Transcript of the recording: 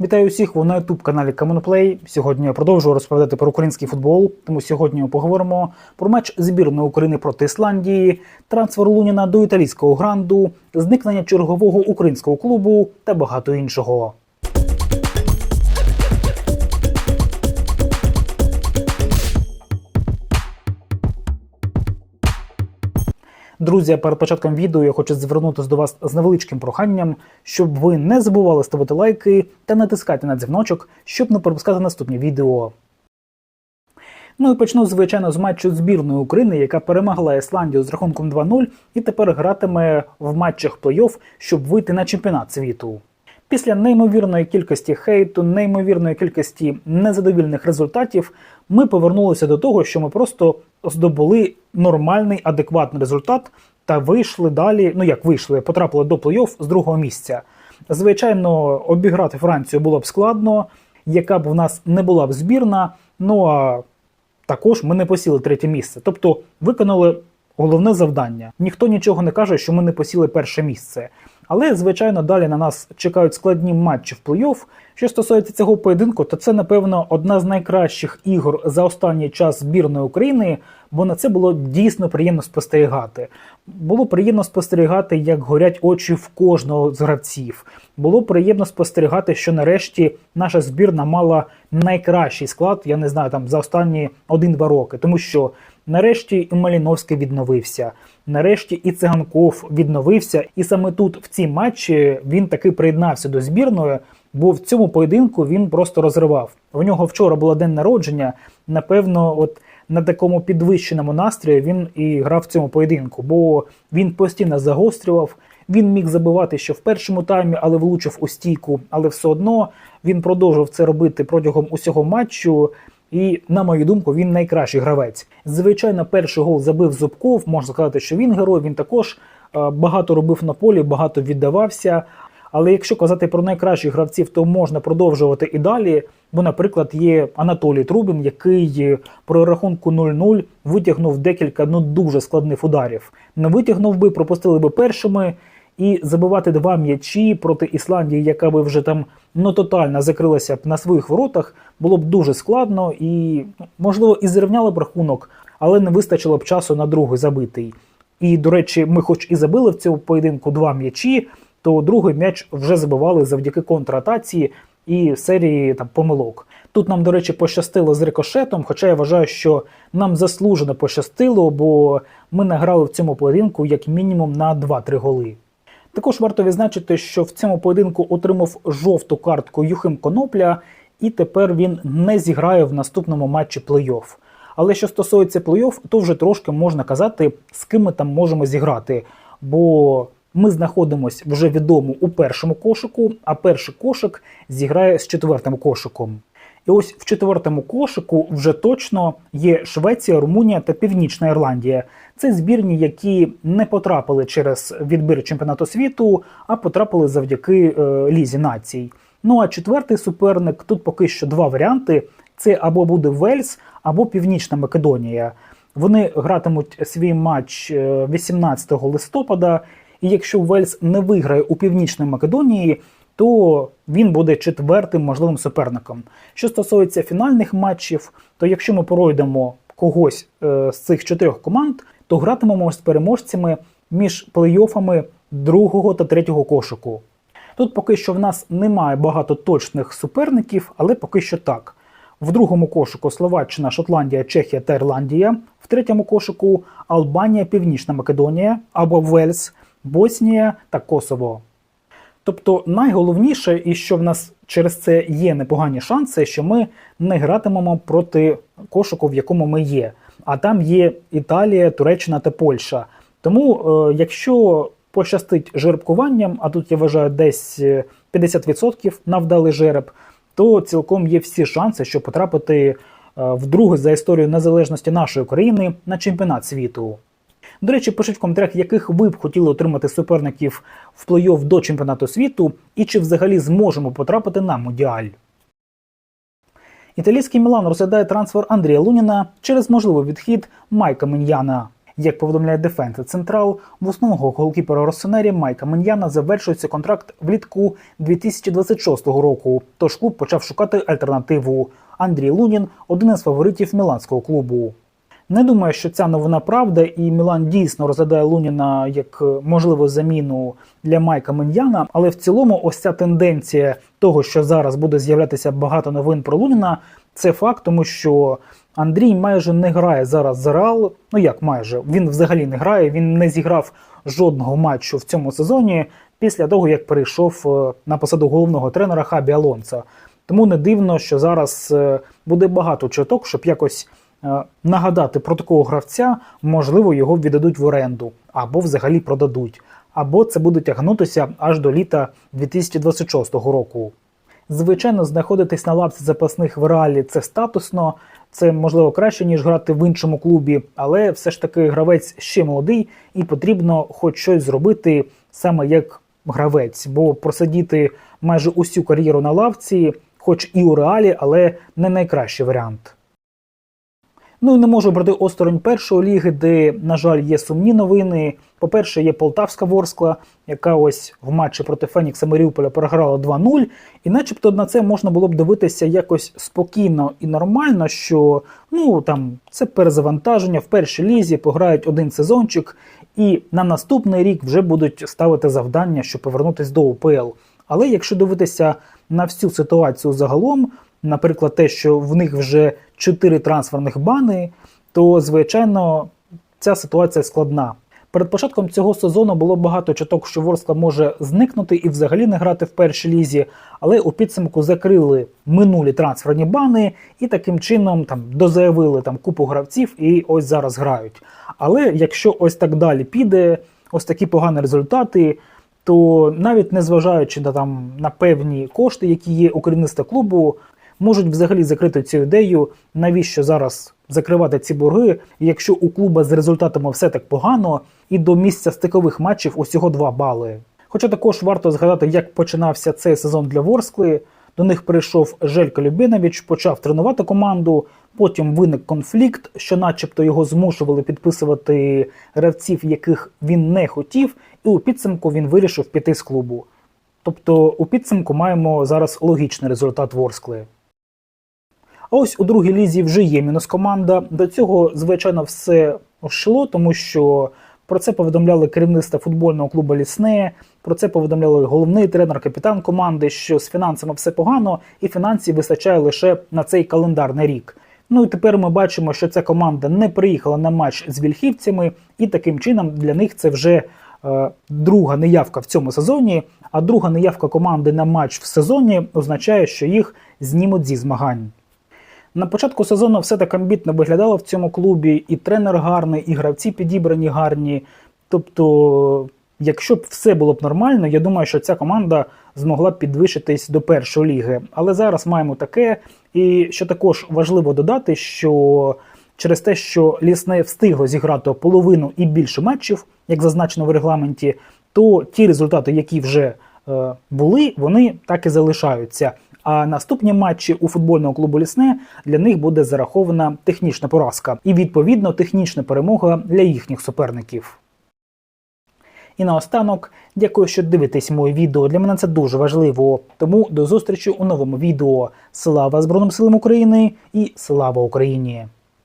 Вітаю усіх ви на youtube каналі Камонплей. Сьогодні я продовжую розповідати про український футбол. Тому сьогодні поговоримо про матч збірної України проти Ісландії, трансфер Луніна до італійського гранду, зникнення чергового українського клубу та багато іншого. Друзі, перед початком відео я хочу звернутися до вас з невеличким проханням, щоб ви не забували ставити лайки та натискати на дзвіночок, щоб не пропускати наступні відео. Ну і почну, звичайно, з матчу збірної України, яка перемогла Ісландію з рахунком 2-0 і тепер гратиме в матчах плей-офф, щоб вийти на чемпіонат світу. Після неймовірної кількості хейту, неймовірної кількості незадовільних результатів, ми повернулися до того, що ми просто здобули нормальний, адекватний результат та вийшли далі. Ну як вийшли, потрапили до плей-офф з другого місця. Звичайно, обіграти Францію було б складно, яка б в нас не була б збірна. Ну а також ми не посіли третє місце. Тобто виконали головне завдання. Ніхто нічого не каже, що ми не посіли перше місце. Але, звичайно, далі на нас чекають складні матчі в плей-офф. Що стосується цього поєдинку, то це, напевно, одна з найкращих ігор за останній час збірної України, бо на це було дійсно приємно спостерігати. Було приємно спостерігати, як горять очі в кожного з гравців. Було приємно спостерігати, що нарешті наша збірна мала найкращий склад, я не знаю, там за останні 1-2 роки, тому що нарешті і Маліновський відновився. Нарешті і Циганков відновився, і саме тут, в цій матчі, він таки приєднався до збірної, бо в цьому поєдинку він просто розривав. У нього вчора було день народження. Напевно, от на такому підвищеному настрої він і грав в цьому поєдинку, бо він постійно загострював. Він міг забивати ще в першому таймі, але влучив у стійку. Але все одно він продовжив це робити протягом усього матчу. І, на мою думку, він найкращий гравець. Звичайно, перший гол забив Зубков. Можна сказати, що він герой. Він також е, багато робив на полі, багато віддавався. Але якщо казати про найкращих гравців, то можна продовжувати і далі. Бо, наприклад, є Анатолій Трубін, який про рахунку 0-0 витягнув декілька ну дуже складних ударів. Не витягнув би, пропустили би першими. І забивати два м'ячі проти Ісландії, яка би вже там ну тотально закрилася б на своїх воротах, було б дуже складно і можливо і зрівняли б рахунок, але не вистачило б часу на другий забитий. І, до речі, ми, хоч і забили в цьому поєдинку два м'ячі, то другий м'яч вже забивали завдяки контратації і серії там помилок. Тут нам, до речі, пощастило з рикошетом, хоча я вважаю, що нам заслужено пощастило, бо ми награли в цьому поєдинку як мінімум на 2-3 голи. Також варто відзначити, що в цьому поєдинку отримав жовту картку Юхим Конопля, і тепер він не зіграє в наступному матчі плей-офф. Але що стосується плей-офф, то вже трошки можна казати, з ким ми там можемо зіграти. Бо ми знаходимося вже відомо у першому кошику, а перший кошик зіграє з четвертим кошиком. І ось в четвертому кошику вже точно є Швеція, Румунія та Північна Ірландія. Це збірні, які не потрапили через відбір чемпіонату світу, а потрапили завдяки е, лізі націй. Ну а четвертий суперник тут поки що два варіанти: це або буде Вельс, або Північна Македонія. Вони гратимуть свій матч е, 18 листопада. І якщо Вельс не виграє у Північної Македонії, то він буде четвертим можливим суперником. Що стосується фінальних матчів, то якщо ми пройдемо когось е, з цих чотирьох команд, то гратимемо з переможцями між плей-офами другого та третього кошику. Тут поки що в нас немає багато точних суперників, але поки що так. В другому кошику Словаччина, Шотландія, Чехія та Ірландія, в третьому кошику Албанія, Північна Македонія або Вельс, Боснія та Косово. Тобто найголовніше, і що в нас через це є непогані шанси, що ми не гратимемо проти кошику, в якому ми є. А там є Італія, Туреччина та Польща. Тому, е, якщо пощастить жеребкуванням, а тут я вважаю десь е, 50% на вдалий жереб, то цілком є всі шанси, щоб потрапити е, вдруге за історію незалежності нашої країни на чемпіонат світу. До речі, пишіть в коментарях, яких ви б хотіли отримати суперників в плей-офф до чемпіонату світу, і чи взагалі зможемо потрапити на Мундіаль. Італійський Мілан розглядає трансфер Андрія Луніна через можливий відхід Майка Міньяна. Як повідомляє Defense Централ, в основного голкіпера Росонері Майка Меньяна завершується контракт влітку 2026 року. Тож клуб почав шукати альтернативу. Андрій Лунін один із фаворитів міланського клубу. Не думаю, що ця новина правда, і Мілан дійсно розглядає Луніна як е, можливу заміну для Майка Меньяна. Але в цілому, ось ця тенденція того, що зараз буде з'являтися багато новин про Луніна, це факт, тому що Андрій майже не грає зараз за Реал. Ну як майже він взагалі не грає. Він не зіграв жодного матчу в цьому сезоні після того, як перейшов е, на посаду головного тренера Хабі Алонса. Тому не дивно, що зараз е, буде багато чуток, щоб якось нагадати про такого гравця, можливо, його віддадуть в оренду або взагалі продадуть, або це буде тягнутися аж до літа 2026 року. Звичайно, знаходитись на лавці запасних в реалі це статусно, це можливо краще, ніж грати в іншому клубі, але все ж таки гравець ще молодий і потрібно хоч щось зробити саме як гравець, бо просидіти майже усю кар'єру на лавці, хоч і у реалі, але не найкращий варіант. Ну і не можу брати осторонь першої ліги, де, на жаль, є сумні новини. По-перше, є Полтавська Ворскла, яка ось в матчі проти Фенікса Маріуполя програла 2-0. І начебто на це можна було б дивитися якось спокійно і нормально, що ну там це перезавантаження в першій лізі, пограють один сезончик, і на наступний рік вже будуть ставити завдання, щоб повернутися до УПЛ. Але якщо дивитися на всю ситуацію загалом, наприклад, те, що в них вже 4 трансферних бани, то звичайно ця ситуація складна. Перед початком цього сезону було багато чуток, що Ворскла може зникнути і взагалі не грати в першій лізі, але у підсумку закрили минулі трансферні бани і таким чином там дозаявили там купу гравців і ось зараз грають. Але якщо ось так далі піде, ось такі погані результати, то навіть незважаючи на там на певні кошти, які є у керівництва клубу, можуть взагалі закрити цю ідею, навіщо зараз закривати ці борги, якщо у клуба з результатами все так погано, і до місця стикових матчів усього 2 бали. Хоча також варто згадати, як починався цей сезон для Ворскли. До них прийшов Желько Любінович, почав тренувати команду. Потім виник конфлікт, що, начебто, його змушували підписувати гравців, яких він не хотів, і у підсумку він вирішив піти з клубу. Тобто, у підсумку маємо зараз логічний результат Ворскли. А ось у другій лізі вже є мінус команда. До цього, звичайно, все йшло, тому що про це повідомляли керівництво футбольного клубу Лісне. Про це повідомляли головний тренер, капітан команди, що з фінансами все погано, і фінансів вистачає лише на цей календарний рік. Ну і тепер ми бачимо, що ця команда не приїхала на матч з вільхівцями, і таким чином для них це вже е, друга неявка в цьому сезоні. А друга неявка команди на матч в сезоні означає, що їх знімуть зі змагань. На початку сезону все так амбітно виглядало в цьому клубі, і тренер гарний, і гравці підібрані гарні. Тобто, якщо б все було б нормально, я думаю, що ця команда змогла б підвищитись до першої ліги. Але зараз маємо таке. І що також важливо додати, що через те, що лісне встигло зіграти половину і більше матчів, як зазначено в регламенті, то ті результати, які вже е, були, вони так і залишаються. А наступні матчі у футбольного клубу Лісне для них буде зарахована технічна поразка і відповідно технічна перемога для їхніх суперників. І наостанок, дякую, що дивитесь моє відео. Для мене це дуже важливо. Тому до зустрічі у новому відео. Слава Збройним силам України і слава Україні!